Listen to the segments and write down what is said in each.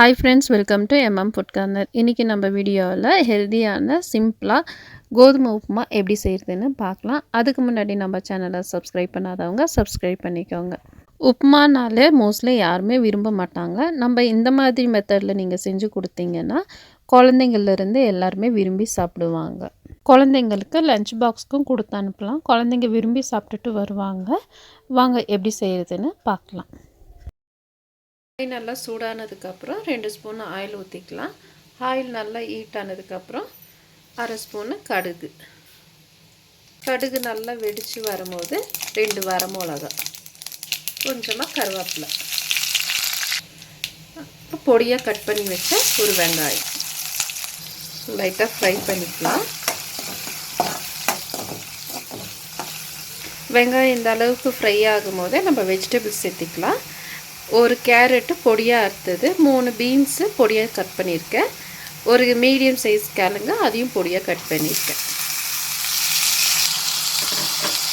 Hi friends welcome to MM food corner இன்றைக்கி நம்ம வீடியோவில் ஹெல்த்தியான சிம்பிளாக கோதுமை உப்புமா எப்படி செய்கிறதுன்னு பார்க்கலாம். அதுக்கு முன்னாடி நம்ம சேனலை சப்ஸ்கிரைப் பண்ணாதவங்க சப்ஸ்கிரைப் பண்ணிக்கோங்க. உப்புமானாலே மோஸ்ட்லி யாருமே விரும்ப மாட்டாங்க. நம்ம இந்த மாதிரி மெத்தடில் நீங்கள் செஞ்சு கொடுத்தீங்கன்னா குழந்தைங்கள்லேருந்து எல்லாருமே விரும்பி சாப்பிடுவாங்க. குழந்தைங்களுக்கு லஞ்ச் பாக்ஸ்க்கும் கொடுத்து அனுப்பலாம். குழந்தைங்க விரும்பி சாப்பிட்டுட்டு வருவாங்க. வாங்க எப்படி செய்கிறதுன்னு பார்க்கலாம். ஆயில் நல்லா சூடானதுக்கப்புறம் ரெண்டு ஸ்பூன் ஆயில் ஊற்றிக்கலாம் ஆயில் நல்லா ஹீட் ஆனதுக்கப்புறம் அரை ஸ்பூனு கடுகு. கடுகு நல்லா வெடித்து வரும்போது ரெண்டு வர மிளகா கொஞ்சமாக கருவேப்பிலை. பொடியாக கட் பண்ணி வச்ச ஒரு வெங்காயம். லைட்டாக ஃப்ரை பண்ணிக்கலாம். வெங்காயம் இந்த அளவுக்கு ஃப்ரை ஆகும் போதே நம்ம வெஜிடபிள்ஸ் சேர்த்திக்கலாம். ஒரு கேரட்டு பொடியாக அறுத்தது மூணு பீன்ஸு பொடியாக கட் பண்ணியிருக்கேன். ஒரு மீடியம் சைஸ் கிழங்கு அதையும் பொடியாக கட் பண்ணியிருக்கேன்.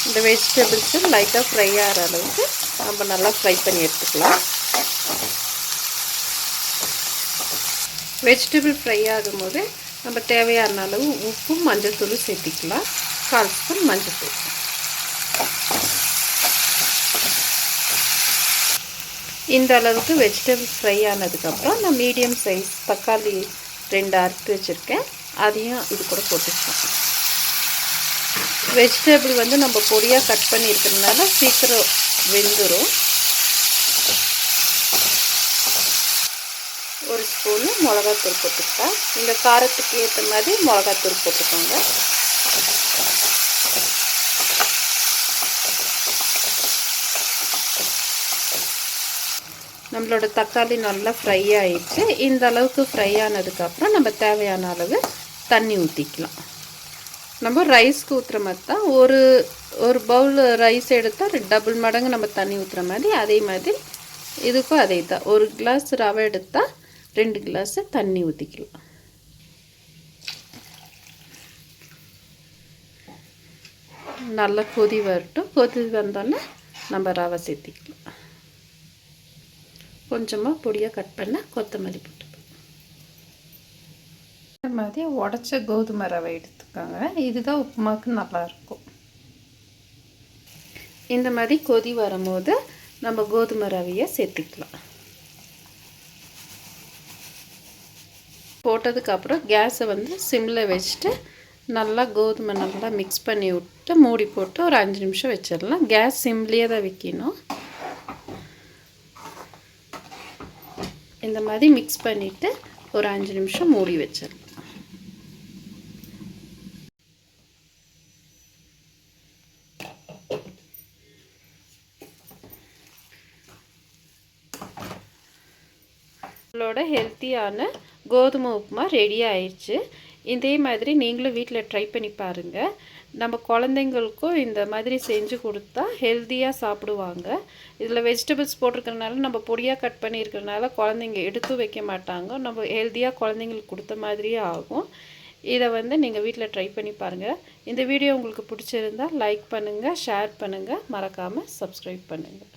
இந்த வெஜிடபிள்ஸு லைட்டாக ஃப்ரை ஆகிற அளவுக்கு நம்ம நல்லா ஃப்ரை பண்ணி எடுத்துக்கலாம். வெஜிடபிள் ஃப்ரை ஆகும்போது நம்ம தேவையான அளவு உப்பும் மஞ்சள் தூள் சேர்த்திக்கலாம். கால் ஸ்பூன் மஞ்சள் தூள் இந்த அளவுக்கு வெஜிடபிள்ஸ் ஃப்ரை ஆனதுக்கப்புறம் நான் மீடியம் சைஸ் தக்காளி ரெண்டு அறுத்து வச்சுருக்கேன். அதையும் இது கூட போட்டுக்கலாம். வெஜிடபிள் வந்து நம்ம பொடியாக கட் பண்ணியிருக்கிறதுனால சீக்கிரம் வெந்துடும் ஒரு ஸ்பூனு மிளகாத்தூள் போட்டுக்கலாம். இந்த காரத்துக்கு ஏற்ற மாதிரி மிளகாத்தூள் போட்டுக்கோங்க. நம்மளோட தக்காளி நல்லா ஃப்ரை ஆகிடுச்சு இந்த அளவுக்கு ஃப்ரை ஆனதுக்கப்புறம் நம்ம தேவையான அளவு தண்ணி ஊற்றிக்கலாம் நம்ம ரைஸ்க்கு ஊற்றுற மாதிரி தான் ஒரு ஒரு பவுல் ரைஸ் எடுத்தால் டபுள் மடங்கு நம்ம தண்ணி ஊற்றுற மாதிரி அதே மாதிரி இதுக்கும் அதே தான். ஒரு கிளாஸ் ரவை எடுத்தால் ரெண்டு கிளாஸு தண்ணி ஊற்றிக்கலாம் நல்லா கொதி வரட்டும். கொதி வந்தோன்னே நம்ம ரவை சேர்த்திக்கலாம். கொஞ்சமாக பொடியாக கட் பண்ண கொத்தமல்லி போட்டு இந்த மாதிரி உடச்ச கோதுமை ரவை எடுத்துக்கோங்க. இதுதான் உப்புமாவுக்கு நல்லாயிருக்கும் இந்த மாதிரி கொதி வரும்போது நம்ம கோதுமை ரவையை சேர்த்துக்கலாம். போட்டதுக்கப்புறம் கேஸை வந்து சிம்மில் வச்சுட்டு நல்லா கோதுமை நல்லா மிக்ஸ் பண்ணி விட்டு மூடி போட்டு ஒரு அஞ்சு நிமிஷம் வச்சிடலாம். கேஸ் சிம்லேயே தான் வைக்கணும். இந்த மாதிரி மிக்ஸ் பண்ணிவிட்டு ஒரு அஞ்சு நிமிஷம் மூடி வச்சிடலாம். நம்மளோட ஹெல்த்தியான கோதுமை உப்புமா ரெடி ஆயிடுச்சு. இதே மாதிரி நீங்களும் வீட்டில் ட்ரை பண்ணி பாருங்கள் நம்ம குழந்தைங்களுக்கும் இந்த மாதிரி செஞ்சு கொடுத்தா ஹெல்த்தியாக சாப்பிடுவாங்க. இதில் வெஜிடபிள்ஸ் போட்டிருக்கறனால நம்ம பொடியாக கட் பண்ணியிருக்கிறனால குழந்தைங்க எடுத்து வைக்க மாட்டாங்க. நம்ம ஹெல்த்தியாக குழந்தைங்களுக்கு கொடுத்த மாதிரியே ஆகும். இதை வந்து நீங்கள் வீட்டில் ட்ரை பண்ணி பாருங்கள் இந்த வீடியோ உங்களுக்கு பிடிச்சிருந்தால் லைக் பண்ணுங்கள் ஷேர் பண்ணுங்கள் மறக்காமல் சப்ஸ்கிரைப் பண்ணுங்கள்